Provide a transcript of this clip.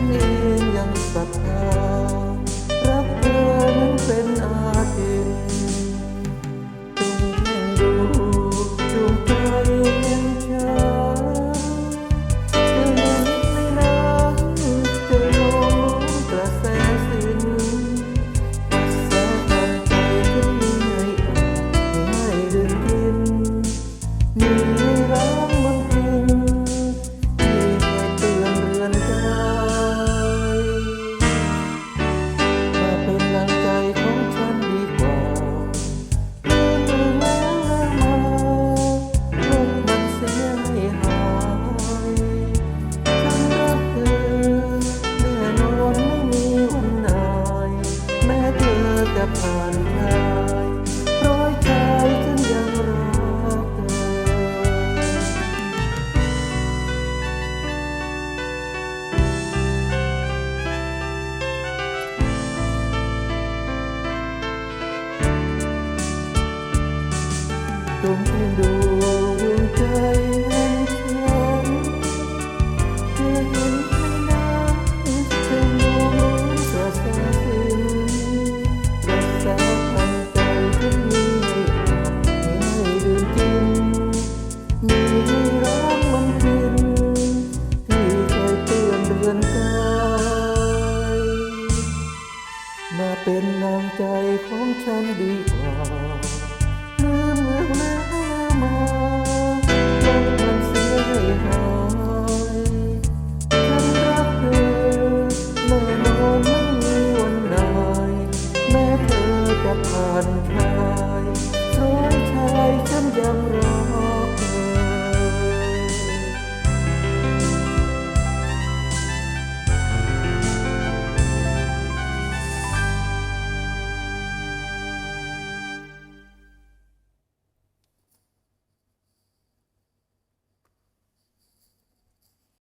ฉันเองยังศรัทธารักเธอนั้นเป็นอา จงเอ็นดูดวงใจให้ฉันเพื่อเห็นให้น้ำจะมองล้นกระแสสิ้นรักษาทางใจที่มีให้อาบให้ดื่มกินมีให้ร้องวันคืนที่เคยเตือนเรือนกายมาเป็นนางใจของฉันดีกว่า เรายฉันยังรอ